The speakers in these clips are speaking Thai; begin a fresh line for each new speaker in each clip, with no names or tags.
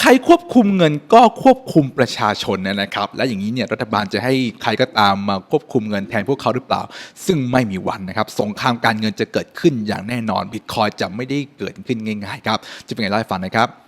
ใครควบคุมเงินก็ควบคุมประชาชนนะครับ และอย่างนี้เนี่ยรัฐบาลจะให้ใครก็ตามมาควบคุมเงินแทนพวกเขาหรือเปล่า ซึ่งไม่มีวันนะครับสงครามการเงินจะเกิดขึ้นอย่างแน่นอนบิตคอยจะไม่ได้เกิดขึ้นง่ายๆครับจะเป็นไงเล่าให้ฟังนะครับ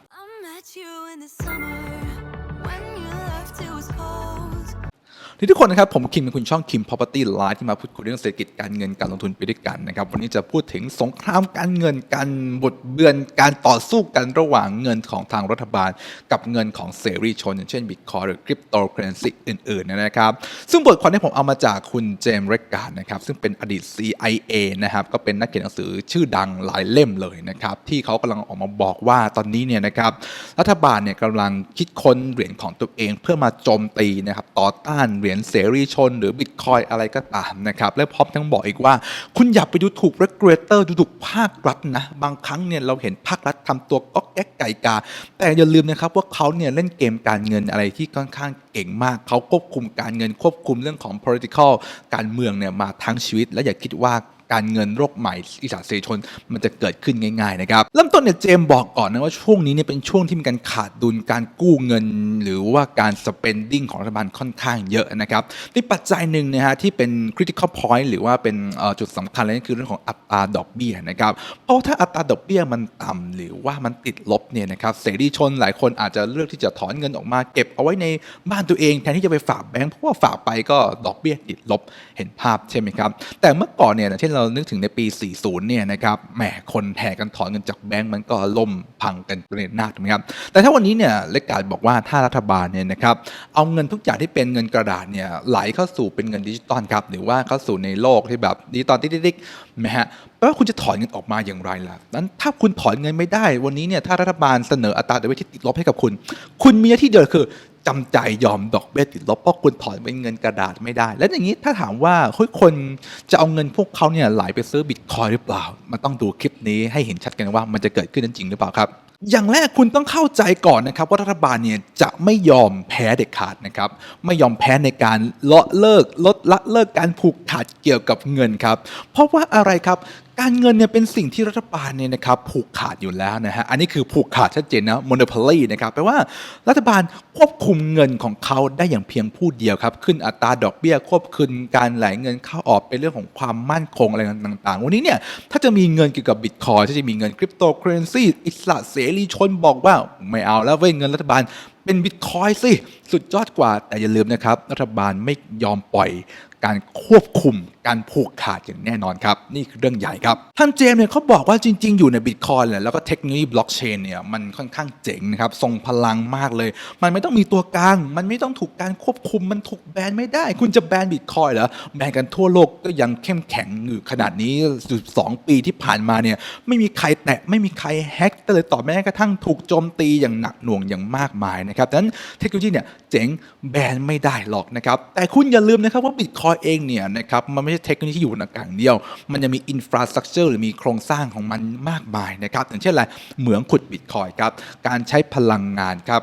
ที
ทุกคนนะครับผมคิมเป็นคุณช่องคิม Property Live ที่มาพูดคุยเรื่องเศรษฐกิจการเงินการลงทุนไปด้วยกันนะครับวันนี้จะพูดถึงสงครามการเงินการบดเบือนการต่อสู้กันระหว่างเงินของทางรัฐบาล กับเงินของเสรีชน อย่างเช่นบิตคอยหรือคริปโตเคอเรนซีอื่นๆนะครับ ซึ่งบทความที่ผมเอามาจากคุณเจมส์เรกการ์ดนะครับซึ่งเป็นอดีต CIA นะครับก็เป็นนักเขียนหนังสือชื่อดังหลายเล่มเลยนะครับที่เขากำลังออกมาบอกว่าตอนนี้เนี่ยนะครับรัฐบาลเนี่ยกำลังคิดค้นเหรียญของตัวเองเพื่อมาโจมตีนะครับต่อต้านเหรียญเสรีชน หรือบิตคอยอะไรก็ตามนะครับ และพร้อมทั้งบอกอีกว่า คุณอย่าไปดูถูก regulator ดูถูกภาครัฐนะ บางครั้งเนี่ยเราเห็นภาครัฐทำตัวก๊อกแก๊กไก่กา แต่อย่าลืมนะครับว่าเขาเนี่ยเล่นเกมการเงินอะไรที่ค่อนข้างเก่งมาก เขาควบคุมการเงินควบคุมเรื่องของ political การเมืองเนี่ยมาทั้งชีวิต และอย่าคิดว่า การเงินโรคใหม่อิสระเสรีชน มันจะเกิดขึ้นง่ายๆนะครับเริ่มต้นเนี่ยเจมบอกก่อนนะว่าช่วงนี้เนี่ยเป็นช่วงที่มีการขาดดุลการกู้เงิน หรือว่าการ spending ของรัฐบาลค่อนข้างเยอะนะครับนี่ปัจจัยหนึ่งนะฮะที่เป็น critical point หรือว่าเป็นจุดสำคัญเลยก็คือเรื่องของอัตราดอกเบี้ยนะครับเพราะถ้าอัตราดอกเบี้ยมันต่ำหรือว่ามันติดลบเนี่ยนะครับเสรีชนหลายคนอาจจะเลือกที่จะถอนเงินออกมาเก็บเอาไว้ในบ้านตัวเองแทนที่จะไปฝากแบงก์เพราะว่าฝากไปก็ดอกเบี้ยติดลบเห็นภาพใช่ไหมครับแต่เมื่อก่อนเนี่ยเช่นเรานึกถึงในปี 40 เนี่ยนะครับแหมคนแห่กันถอนเงินจากแบงก์มันก็ล่มพังกันเป็นนาถถูกไหมครับ แต่ถ้าวันนี้เนี่ยเลกการบอกว่าถ้ารัฐบาลเนี่ยนะครับเอาเงินทุกอย่างที่เป็นเงินกระดาษเนี่ยไหลเข้าสู่เป็นเงินดิจิตอลครับหรือว่าเข้าสู่ในโลกที่แบบดิจิตอลติ๊กๆนะฮะแปลว่าคุณจะถอนเงินออกมาอย่างไรล่ะนั้นถ้าคุณถอนเงินไม่ได้ วันนี้เนี่ยถ้ารัฐบาลเสนออัตราดอกเบี้ยที่ติดลบให้กับคุณ คุณมีหน้าที่เดียวคือ จำใจยอมดอกเบี้ยติดลบเพราะคุณถอนเป็นเงินกระดาษไม่ได้ แล้วอย่างนี้ถ้าถามว่าเฮ้ยคนจะเอาเงินพวกเขาเนี่ยไหลไปซื้อบิตคอยหรือเปล่า มันต้องดูคลิปนี้ให้เห็นชัดกันว่ามันจะเกิดขึ้นนั้นจริงหรือเปล่าครับอย่างแรกคุณต้องเข้าใจก่อนนะครับว่ารัฐบาลเนี่ยจะไม่ยอมแพ้เด็ดขาดนะครับไม่ยอมแพ้ในการละเลิกลดละเลิกการผูกขาดเกี่ยวกับเงินครับเพราะว่าอะไรครับ การเงินเนี่ยเป็นสิ่งที่รัฐบาลเนี่ยนะครับผูกขาดอยู่แล้วนะฮะอันนี้คือผูกขาดชัดเจนนะ monopoly นะครับแปลว่ารัฐบาลควบคุมเงินของเขาได้อย่างเพียงผู้เดียวครับ ขึ้นอัตราดอกเบี้ยควบคุมการไหลเงินเข้าออกเป็นเรื่องของความมั่นคงอะไรต่างๆ วันนี้เนี่ยถ้าจะมีเงินเกี่ยวกับบิตคอยถ้าจะมีเงินคริปโตเคอเรนซีอิสระเสรีชนบอกว่าไม่เอาแล้วเว้ยเงินรัฐบาลเป็นบิตคอยสิสุดยอดกว่าแต่อย่าลืมนะครับรัฐบาลไม่ยอมปล่อย การควบคุมการผูกขาดอย่างแน่นอนครับ นี่คือเรื่องใหญ่ครับ ท่านเจมส์เนี่ยเขาบอกว่าจริง ๆ อยู่ในบิตคอยแหละแล้วก็เทคโนโลยีบล็อกเชนเนี่ยมันค่อนข้างเจ๋งนะครับ ทรงพลังมากเลย มันไม่ต้องมีตัวกลาง มันไม่ต้องถูกการควบคุมมันถูกแบนไม่ได้ คุณจะแบนบิตคอยเหรอแบนกันทั่วโลกก็ยังเข้มแข็งอยู่ขนาดนี้ 12 ปีที่ผ่านมาเนี่ยไม่มีใครแตะไม่มีใครแฮ็กเลยต่อแม้กระทั่งถูกโจมตีอย่างหนักหน่วงอย่างมากมายนะครับดังนั้นเทคโนโลยีเนี่ยเจ๋งแบนไม่ได้หรอกนะครับแต่คุณอย่าลืมนะครับว่าบิตคอยเองเนี่ยนะครับมันไม่ใช่เทคโนโลยีที่อยู่ในกาศอย่างเดียว มันยังมีอินฟราสตรักเจอร์หรือมีโครงสร้างของมันมากมายนะครับอย่างเช่นอะไรเหมืองขุดบิตคอยครับการใช้พลังงานครับ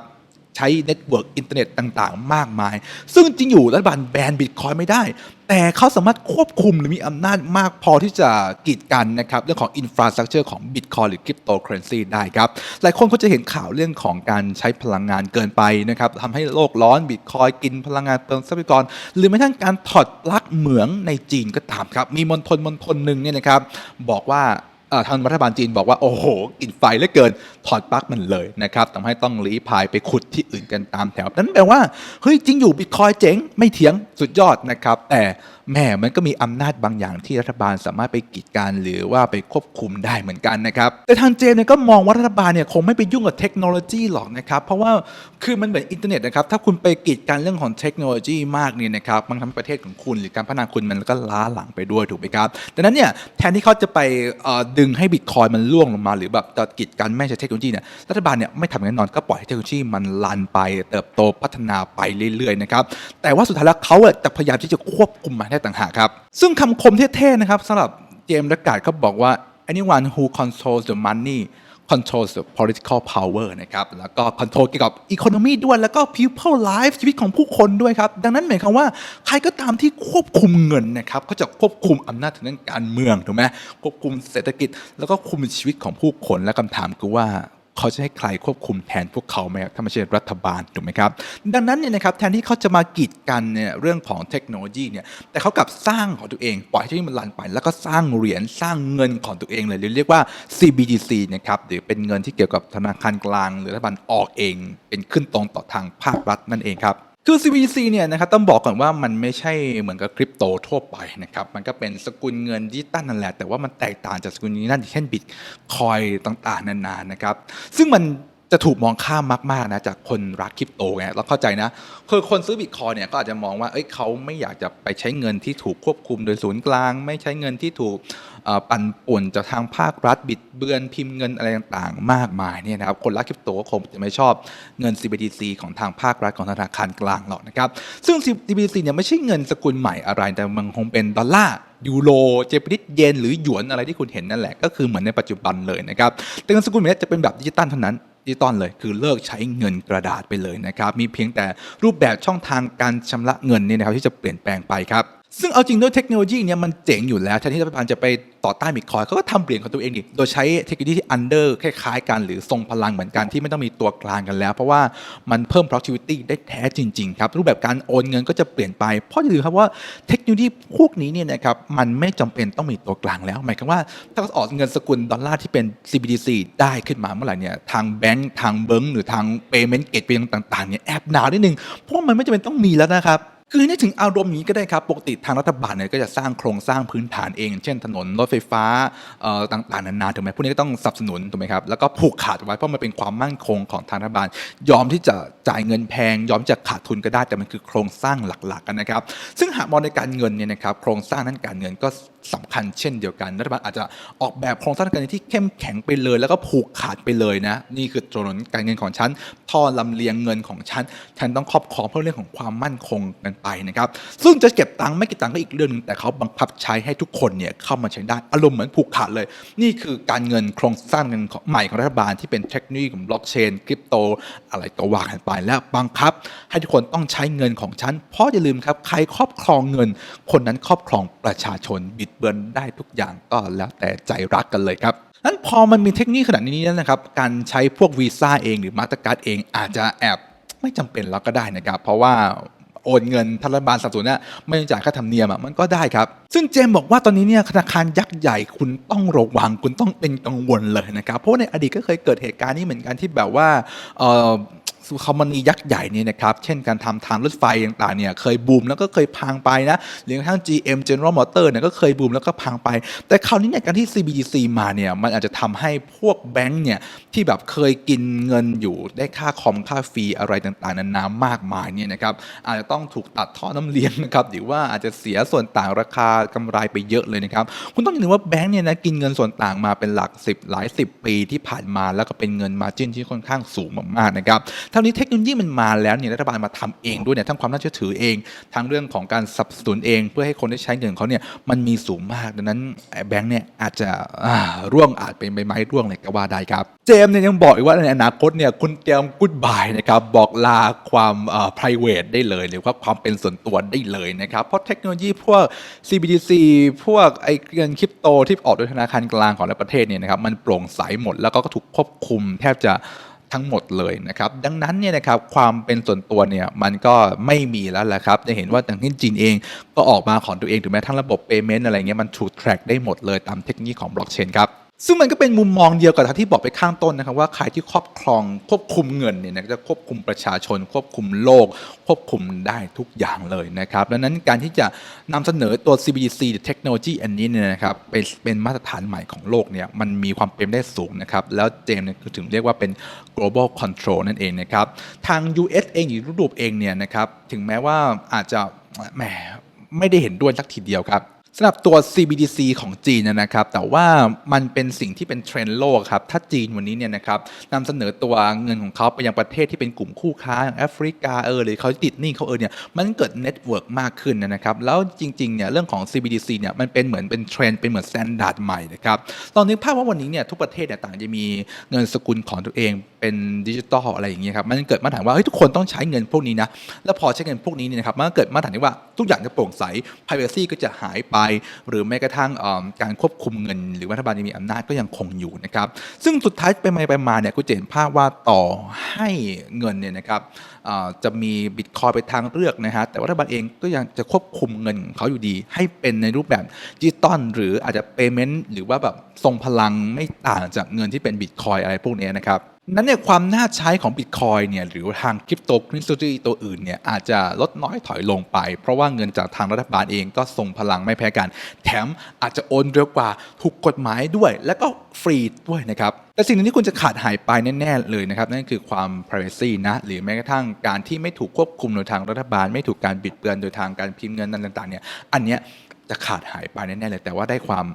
ใช้เน็ตเวิร์กอินเทอร์เน็ตต่าง ๆ มากมาย ซึ่งจริงอยู่รัฐบาลแบนบิตคอยไม่ได้ แต่เขาสามารถควบคุมหรือมีอำนาจมากพอที่จะกีดกันนะครับเรื่องของอินฟราสตรักเจอร์ของบิตคอยหรือคริปโตเคอเรนซีได้ครับ หลายคนก็จะเห็นข่าวเรื่องของการใช้พลังงานเกินไปนะครับทำให้โลกร้อนบิตคอยกินพลังงานเติมทรัพยากร หรือแม้กระทั่งการถอดปลั๊กเหมืองในจีนก็ตามครับ มีมณฑลมณฑลหนึ่งเนี่ยนะครับบอกว่า ทางรัฐบาลจีนบอกว่าโอ้โหกลิ่นไฟเหลือเกินถอดปลั๊กมันเลยนะครับทำให้ต้องลี้พายไปขุดที่อื่นกันตามแถวนั้นแปลว่าเฮ้ยจริงอยู่บิตคอยเจ๋งไม่เถียงสุดยอดนะครับแต่ แหม่มันก็มีอำนาจบางอย่างที่รัฐบาลสามารถไปกีดกันหรือว่าไปควบคุมได้เหมือนกันนะครับ แต่ทางเจนเนี่ยก็มองว่ารัฐบาลเนี่ยคงไม่ไปยุ่งกับเทคโนโลยีหรอกนะครับ เพราะว่าคือมันเหมือนอินเทอร์เน็ตนะครับถ้าคุณไปกีดกันเรื่องของเทคโนโลยีมากเนี่ยนะครับมันทำให้ประเทศของคุณหรือการพัฒนาคุณมันก็ล้าหลังไปด้วยถูกไหมครับดังนั้นเนี่ยแทนที่เขาจะไปดึงให้บิตคอยมันล่วงลงมา หรือแบบจะกีดกันไม่ใช้เทคโนโลยีเนี่ยรัฐบาลเนี่ยไม่ทำอย่นอนก็ปล่อยให้เทคโนโลยีมันลันไป เติบโตพัฒนาไปเรื่อยๆนะครับแต่ว่าสุดท้ายแล้วเขาจะพยายามที่จะควบคุมมันได้ต่างหากครับ ซึ่งคำคมเท่ๆนะครับสำหรับเจมส์รักกาดเขาบอกว่า anyone who controls the money controls the political power นะครับแล้วก็ control เกี่ยวกับ economy ด้วยแล้วก็ people life ชีวิตของผู้คนด้วยครับ ดังนั้นหมายความว่าใครก็ตามที่ควบคุมเงินนะครับก็จะควบคุมอำนาจทางด้านการเมืองถูกไหมควบคุมเศรษฐกิจ แล้วก็คุมชีวิตของผู้คนและคำถามคือว่า เขาจะให้ใครควบคุมแทนพวกเขาไหมครับถ้าไม่ใช่รัฐบาลถูกไหมครับ ดังนั้นเนี่ยนะครับแทนที่เขาจะมากีดกันเนี่ยเรื่องของเทคโนโลยีเนี่ยแต่เขากลับสร้างของตัวเอง ปล่อยให้มันลันไป แล้วก็สร้างเหรียญสร้างเงินของตัวเองเลยหรือเรียกว่า CBDC นะครับหรือเป็นเงินที่เกี่ยวกับธนาคารกลาง หรือรัฐบาลออกเอง เป็นขึ้นตรงต่อทางภาครัฐนั่นเองครับ คือ CBDC เนี่ยนะครับต้องบอกก่อนว่ามันไม่ใช่เหมือนกับคริปโตทั่วไปนะครับมันก็เป็นสกุลเงินดิจิตอลนั่นแหละแต่ว่ามันแตกต่างจากสกุลนี้นั่นเช่นบิตคอยต่างๆนานานะครับซึ่งมัน จะถูกมองข้ามมากๆนะจากคนรักคริปโตไงเราเข้าใจนะคือคนซื้อบิตคอยเนี่ยก็อาจจะมองว่าเอ้ยเขาไม่อยากจะไปใช้เงินที่ถูกควบคุมโดยศูนย์กลาง ไม่ใช้เงินที่ถูกอ่อปั่นป่วนจากทางภาครัฐบิดเบือนพิมพ์เงินอะไรต่างๆ มากมายเนี่ยนะครับคนรักคริปโตก็คงจะไม่ชอบเงิน CBDC ของทางภาครัฐของธนาคารกลางหรอกนะครับซึ่ง CBDC เนี่ยไม่ใช่เงินสกุลใหม่อะไรแต่มันคงเป็นดอลลาร์ยูโรเจแปนิสเยนหรือหยวนอะไรที่คุณเห็นนั่นแหละก็คือเหมือนในปัจจุบันเลยนะครับแต่เงินสกุลแบบนี้จะเป็นแบบดิจิตอลเท่านั้น ดิจิตอลเลย คือเลิกใช้เงินกระดาษไปเลยนะครับ มีเพียงแต่รูปแบบช่องทางการชำระเงินเนี่ยนะครับที่จะเปลี่ยนแปลงไปครับ ซึ่งเอาจริงด้วยเทคโนโลยีเนี่ยมันเจ๋งอยู่แล้วแทนที่รัฐบาลจะไปต่อต้านบิตคอยเขาก็ทำเหรียญของตัวเองดิโดยใช้เทคโนโลยีที่อันเดอร์คล้ายๆกันหรือทรงพลังเหมือนกันที่ไม่ต้องมีตัวกลางกันแล้ว เพราะว่ามันเพิ่ม productivity ได้แท้จริงๆครับรูปแบบการโอนเงินก็จะเปลี่ยนไป เพราะอย่าลืมครับว่าเทคโนโลยีพวกนี้เนี่ยนะครับมันไม่จำเป็นต้องมีตัวกลางแล้วหมายความว่าถ้าเขาออกเงินสกุลดอลลาร์ที่เป็น CBDC ได้ขึ้นมาเมื่อไหร่เนี่ยทางแบงก์ทางเบิงหรือทาง payment gateway ต่างๆเนี่ยแอบหนาวนิดนึงเพราะมันไม่จำเป็นต้องมีแล้วนะครับ คือนึกถึงอารมณ์อย่างนี้ก็ได้ครับ ปกติทางรัฐบาลเนี่ยก็จะสร้างโครงสร้างพื้นฐานเอง เช่นถนนรถไฟฟ้าเอ่อต่างๆนานาถูกไหมพวกนี้ก็ต้องสนับสนุนถูกไหมครับแล้วก็ผูกขาดไว้เพราะมันเป็นความมั่นคงของทางรัฐบาล ยอมที่จะจ่ายเงินแพง ยอมจะขาดทุนก็ได้แต่มันคือโครงสร้างหลักๆกันนะครับ ซึ่งหากมองในการเงินเนี่ยนะครับโครงสร้างนั้นการเงินก็ สำคัญเช่นเดียวกัน รัฐบาลอาจจะออกแบบโครงสร้างการเงินที่เข้มแข็งไปเลย แล้วก็ผูกขาดไปเลยนะ นี่คือถนนการเงินของฉันท่อลำเลียงเงินของฉันฉันต้องครอบครองเพื่อเรื่องของความมั่นคงกันไปนะครับ ซึ่งจะเก็บตังค์ไม่เก็บตังค์ก็อีกเรื่องหนึงแต่เขาบังคับใช้ให้ทุกคนเนี่ยเข้ามาใช้ได้อารมณ์เหมือนผูกขาดเลย นี่คือการเงินโครงสร้างเงินใหม่ของรัฐบาลที่เป็นเทคโนโลยีของบล็อกเชนคริปโต อะไรก็ว่ากันไปและบังคับ ให้ทุกคนต้องใช้เงินของฉันเพราะอย่าลืมครับใครครอบครองเงิน คนนั้นครอบครองประชาชนบิดเบือนได้ทุกอย่างก็แล้วแต่ใจรักกันเลยครับนั้นพอมันมีเทคนิคขนาดนี้นะครับ การใช้พวกวีซ่าเองหรือมาสเตอร์การ์ดเองอาจจะแอบไม่จำเป็นแล้วก็ได้นะครับ เพราะว่าโอนเงินธนาคารสับสนเนี่ยไม่จ่ายค่าธรรมเนียมมันก็ได้ครับ ซึ่งเจมบอกว่าตอนนี้เนี่ยธนาคารยักษ์ใหญ่คุณต้องระวังคุณต้องเป็นกังวลเลยนะครับ เพราะในอดีตก็เคยเกิดเหตุการณ์นี้เหมือนกันที่แบบว่า คอมมานียักษ์ใหญ่เนี่ยนะครับเช่นการทำทางรถไฟต่างๆเนี่ยเคยบูมแล้วก็เคยพังไปนะหรือกระทั่ง GM General Motor เนี่ยก็เคยบูมแล้วก็พังไป แต่คราวนี้เนี่ยการที่ CBDC มาเนี่ยมันอาจจะทำให้พวกแบงก์เนี่ยที่แบบเคยกินเงินอยู่ได้ค่าคอมค่าฟรีอะไรต่างๆนานามากมายเนี่ยนะครับอาจจะต้องถูกตัดท่อน้ำเลี้ยงนะครับหรือว่าอาจจะเสียส่วนต่างราคากำไรไปเยอะเลยนะครับคุณต้องอย่าลืมว่าแบงก์เนี่ยนะกินเงินส่วนต่างมาเป็นหลัก 10 หลาย 10 ปีที่ผ่านมาแล้วก็เป็นเงินมาจิ้นที่ค่อนข้างสูงมากๆนะครับท่านี้เทคโนโลยีมันมาแล้วเนี่ยรัฐบาลมาทำเองด้วยเนี่ยทั้งความน่าเชื่อถือเอง ทั้งเรื่องของการสนับสนุนเอง เพื่อให้คนได้ใช้เงินเขาเนี่ยมันมีสูงมากดังนั้นแบงค์เนี่ยอาจจะร่วงอาจเป็นใบไม้ร่วงเลยก็ว่าได้ครับ เจมส์เนี่ยยังบอกอีกว่าในอนาคตเนี่ยคุณเตรียมกุดบายนะครับบอกลาความเอ่อ private ได้เลย หรือว่าความเป็นส่วนตัวได้เลยนะครับ เพราะเทคโนโลยีพวก CBDC พวกไอ้เงินคริปโตที่ออกโดยธนาคารกลางของประเทศเนี่ยนะครับมันโปร่งใสหมดแล้วก็ถูกควบคุมแทบจะ ทั้งหมดเลยนะครับ ดังนั้นเนี่ยนะครับความเป็นส่วนตัวเนี่ยมันก็ไม่มีแล้วแหละครับ จะเห็นว่าทางที่จีนเองก็ออกมาของตัวเองถึงแม้ทั้งระบบ payment อะไรเงี้ยมันถูก track ได้หมดเลยตามเทคโนโลยีของบล็อกเชนครับ ซึ่งมันก็เป็นมุมมองเดียวกับที่บอกไปข้างต้นนะครับว่าใครที่ครอบครองควบคุมเงินเนี่ยนะจะควบคุมประชาชน ควบคุมโลก ควบคุมได้ทุกอย่างเลยนะครับดังนั้นการที่จะนำเสนอตัว CBDC เทคโนโลยีอันนี้เนี่ยนะครับเป็นเป็นมาตรฐานใหม่ของโลกเนี่ยมันมีความเป็นได้สูงนะครับแล้วเจมส์เนี่ยคือถึงเรียกว่าเป็น global control นั่นเองนะครับทาง US เองหรือยุโรปเองเนี่ยนะครับถึงแม้ว่าอาจจะแหมไม่ได้เห็นด้วยสักทีเดียวครับ สำหรับตัว CBDC ของจีนนะครับ แต่ว่ามันเป็นสิ่งที่เป็นเทรนด์โลกครับ ถ้าจีนวันนี้เนี่ยนะครับนำเสนอตัวเงินของเขาไปยังประเทศที่เป็นกลุ่มคู่ค้าอย่างแอฟริกาเออหรือเขาติดหนี้เขาเออเนี่ยมันเกิดเน็ตเวิร์กมากขึ้นนะครับ แล้วจริงๆเนี่ยเรื่องของ CBDC เนี่ยมันเป็นเหมือนเป็นเทรนด์เป็นเหมือนสแตนดาร์ดใหม่นะครับลองนึกภาพว่าวันนี้เนี่ยทุกประเทศเนี่ยต่างจะมีเงินสกุลของตัวเองเป็นดิจิตอลอะไรอย่างเงี้ยครับมันเกิดมาตรฐานว่าเฮ้ยทุกคนต้องใช้เงินพวกนี้นะแล้วพอใช้เงินพวกนี้เนี่ยนะครับมันเกิดมาตรฐานที่ว่าทุกอย่างจะโปร่งใส privacy ก็จะหายไปหรือแม้กระทั่งการควบคุมเงิน หรือรัฐบาลยังมีอำนาจก็ยังคงอยู่นะครับซึ่งสุดท้ายไปมาไปมาเนี่ยก็จะเห็นภาพว่าต่อให้เงินเนี่ยนะครับจะมีบิตคอยไปทางเลือกนะฮะแต่ว่ารัฐบาลเองก็ยังจะควบคุมเงินเขาอยู่ดี ให้เป็นในรูปแบบดิจิตอลหรืออาจจะเปเมนต์หรือว่าแบบทรงพลังไม่ต่างจากเงินที่เป็นบิตคอยอะไรพวกนี้นะครับ นั้นเนี่ยความน่าใช้ของ Bitcoin เนี่ยหรือทางคริปโตเคอเรนซีตัวอื่นเนี่ยอาจจะลดน้อยถอยลงไป เพราะว่าเงินจากทางรัฐบาลเองก็ทรงพลังไม่แพ้กัน แถมอาจจะโอนเร็วกว่าถูกกฎหมายด้วย และก็ฟรีด้วยนะครับแต่สิ่งหนึงที่คุณจะขาดหายไปแน่ๆเลยนะครับ นั่นคือความ privacy นะหรือแม้กระทั่งการที่ไม่ถูกควบคุมโดยทางรัฐบาล ไม่ถูกการบิดเบือนโดยทางการพิมพ์เงินต่างๆเนี่ยอันเนี้ยจะขาดหายไปแน่ๆเลย แต่ว่าได้ความ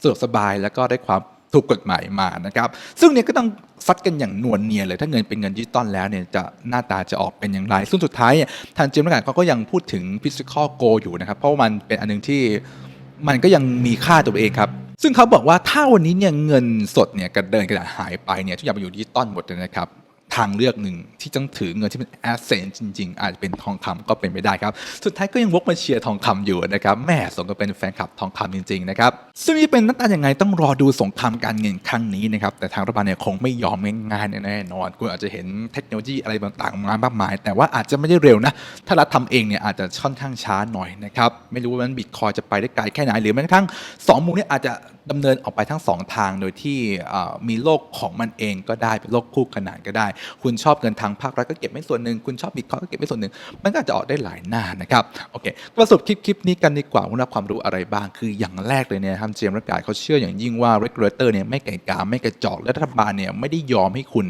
สะดวกสบายแล้วก็ได้ความ ถูกกฎหมายมานะครับ ซึ่งเนี่ยก็ต้องฟัดกันอย่างนวลเนียเลย ถ้าเงินเป็นเงินดิจิตอลแล้วเนี่ยจะหน้าตาจะออกเป็นอย่างไร ซึ่งสุดท้ายเนี่ยทางเจมส์การเขาก็ยังพูดถึงพิซซิคอลโกอยู่นะครับ เพราะมันเป็นอันหนึงที่มันก็ยังมีค่าตัวเองครับ ซึ่งเขาบอกว่าถ้าวันนี้เนี่ยเงินสดเนี่ยกระเดินกระดาษหายไปเนี่ยทุกอย่างไปอยู่ดิจิตอลหมดเลยนะครับ ทางเลือกหนึ่งที่ต้องถือเงินที่เป็นแอสเซนจริง ๆ อาจจะเป็นทองคำก็เป็นไปได้ครับ สุดท้ายก็ยังวกมาเชียร์ทองคำอยู่นะครับแม่สมก็เป็นแฟนคลับทองคำจริง ๆ นะครับ ซึ่งนี่เป็นหน้าตาอย่างไงต้องรอดูสงครามการเงินครั้งนี้นะครับ แต่ทางรัฐบาลเนี่ยคงไม่ยอมง่ายๆแน่นอน คุณอาจจะเห็นเทคโนโลยีอะไรต่างๆมามากมาย แต่ว่าอาจจะไม่ได้เร็วนะ ถ้ารัฐทำเองเนี่ยอาจจะค่อนข้างช้าหน่อยนะครับ ไม่รู้ว่ามันบิตคอยจะไปได้ไกลแค่ไหนหรือแม้กระทั่งสองมุมเนี่ยอาจจะ ดำเนินออกไปทั้งสองทาง โดยที่มีโลกของมันเองก็ได้เป็นโลกคู่ขนานก็ได้ คุณชอบเงินทางภาครัฐก็เก็บไม่ส่วนหนึ่งคุณชอบบิตคอยก็เก็บไม่ส่วนหนึ่งมันก็จะออกได้หลายหน้านะครับโอเคมาสรุปคลิปคลิปนี้กันดีกว่าว่ารับความรู้อะไรบ้างคืออย่างแรกเลยเนี่ยทานเจมส์รักกายเขาเชื่ออย่างยิ่งว่า regulator เนี่ยไม่ไก่กาไม่กระจอกและรัฐบาลเนี่ยไม่ได้ยอมให้คุณ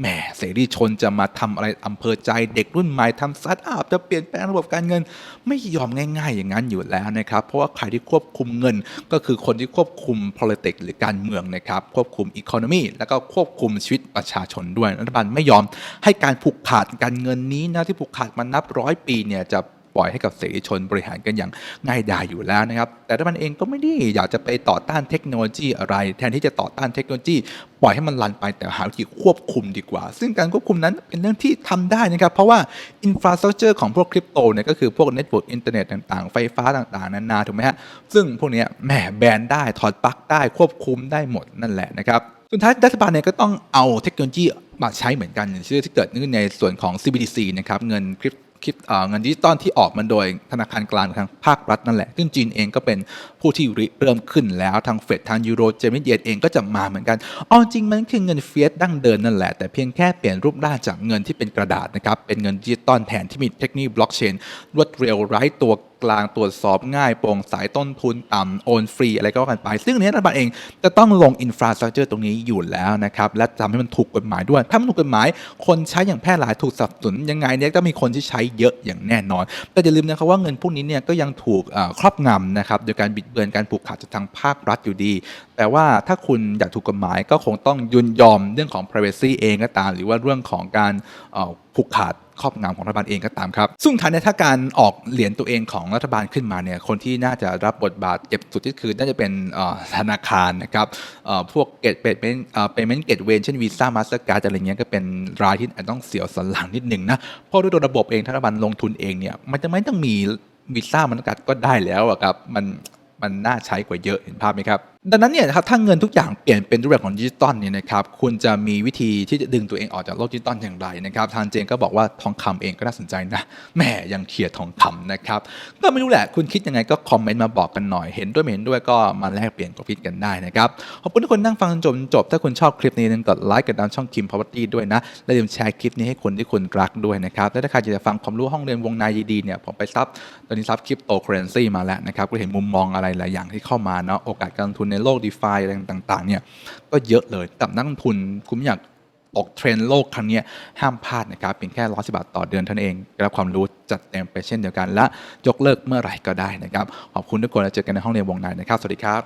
แหมเสรีชนจะมาทำอะไรอำเภอใจเด็กรุ่นใหม่ทำสตาร์ทอัพจะเปลี่ยนแปลงระบบการเงิน ไม่ยอมง่าย ๆ อย่างนั้นอยู่แล้วนะครับ เพราะว่าใครที่ควบคุมเงิน ก็คือคนที่ควบคุม politics หรือการเมืองนะครับควบคุม economy แล้วก็ควบคุมชีวิตประชาชนด้วยรัฐบาลไม่ยอมให้การผูกขาดการเงินนี้นะที่ผูกขาดมานับร้อยปีเนี่ยจะ ปล่อยให้กับเสรีชนบริหารกันอย่างง่ายดายอยู่แล้วนะครับ แต่รัฐบาลเองก็ไม่ได้อยากจะไปต่อต้านเทคโนโลยีอะไร แทนที่จะต่อต้านเทคโนโลยี ปล่อยให้มันรันไปแต่หาวิธีควบคุมดีกว่า ซึ่งการควบคุมนั้นเป็นเรื่องที่ทำได้นะครับ เพราะว่าอินฟราสตรักเจอร์ของพวกคริปโตเนี่ยก็คือพวกเน็ตเวิร์กอินเทอร์เน็ตต่างๆ ไฟฟ้าต่างๆ นานาถูกไหมฮะซึ่งพวกนี้แหมแบนได้ถอดปลั๊กได้ควบคุมได้หมดนั่นแหละนะครับสุดท้ายรัฐบาลเนี่ยก็ต้องเอาเทคโนโลยีมาใช้เหมือนกันอย่างเช่นที่เกิดขึ้นในส่วนของ CBDC นะครับเงินคริป คริปเงินดิจิตอลที่ออกมาโดยธนาคารกลางทางภาครัฐนั่นแหละ ซึ่งจีนเองก็เป็นผู้ที่ริเริ่มขึ้นแล้วทางเฟดทางยูโรเจมิเยนเองก็จะมาเหมือนกันเอาจริงมันคือเงินเฟียสดั้งเดิมนั่นแหละ แต่เพียงแค่เปลี่ยนรูปร่างจากเงินที่เป็นกระดาษนะครับเป็นเงินดิจิตอลแทนที่มีเทคโนโลยีบล็อกเชนรวดเร็วไร้ตัวกลางตรวจสอบง่ายโปร่งใสต้นทุนต่ำโอนฟรีอะไรก็ว่ากันไป ซึ่งอันนี้รัฐบาลเองจะต้องลงอินฟราสตรักเจอร์ตรงนี้อยู่แล้วนะครับ และทำให้มันถูกกฎหมายด้วย ถ้ามันถูกกฎหมาย คนใช้อย่างแพร่หลายถูกสับสนยังไงเนี่ยก็มีคนที่ใช้เยอะอย่างแน่นอน แต่อย่าลืมนะครับว่าเงินพวกนี้เนี่ยก็ยังถูกครอบงำนะครับโดยการบิดเบือนการผูกขาดจากทางภาครัฐอยู่ดี แต่ว่าถ้าคุณอยากถูกกฎหมายก็คงต้องยุนยอมเรื่องของ privacy เองก็ตาม หรือว่าเรื่องของการ ผูกขาดครอบงำของรัฐบาลเองก็ตามครับ ซึ่งท้ายในถ้าการออกเหรียญตัวเองของรัฐบาลขึ้นมาเนี่ยคนที่น่าจะรับบทบาทเก็บสุดที่คือน่าจะเป็นธนาคารนะครับพวกเกตเป็นเป็นเป็นเมเกตเวนเช่นวีซ่ามาสเตอร์การ์ดอะไรเงี้ยก็เป็นรายที่อาจต้องเสียวสันหลังนิดหนึ่งนะเพราะด้วยตัวระบบเองรัฐบาลลงทุนเองเนี่ยมันจะไม่ต้องมีวีซ่ามาสเตอร์การ์ดก็ได้แล้วอะครับมันมันน่าใช้กว่าเยอะเห็นภาพไหมครับ ดังนั้นเนี่ยครับถ้าเงินทุกอย่างเปลี่ยนเป็นรูปแบบของดิจิตอลเนี่ยนะครับคุณจะมีวิธีที่จะดึงตัวเองออกจากโลกดิจิตอลอย่างไรนะครับทางเจนก็บอกว่าทองคำเองก็น่าสนใจนะแหมยังเทียร์ทองคำนะครับก็ไม่รู้แหละคุณคิดยังไงก็คอมเมนต์มาบอกกันหน่อยเห็นด้วยไม่เห็นด้วยก็มาแลกเปลี่ยนความคิดกันได้นะครับขอบคุณทุกคนนั่งฟังจนจนจบ ถ้าคุณชอบคลิปนี้นึงกดไลค์กดติดตามช่องคิมพาวเวอร์ตี้ด้วยนะและอย่าลืมแชร์คลิปนี้ให้คนที่คุณรักด้วยนะครับและถ้าใครอยากจะฟังความรู้ห้องเรียนวงในดีๆเนี่ยผมไปซับตอนนี้ซับคริปโตเคอเรนซีมาแล้วนะครับก็เห็นมุมมองอะไรหลายอย่างที่เข้ามาเนาะโอกาสการลงทุนในโลก d e f าอะไรต่างๆเนี่ยก็เยอะเลยกับนักลงทุนคุณอยากออกเทรนด์โลกครั้งนี้ห้ามพลาดนะครับเพียงแค่ร้อยสิบาทต่อเดือนเท่านั้นเองได้รับความรู้จัดเต็มไปเช่นเดียวกันและยกเลิกเมื่อไหร่ก็ได้นะครับ ขอบคุณทุกคนแล้วเจอกันในห้องเรียนวงในนะครับ สวัสดีครับ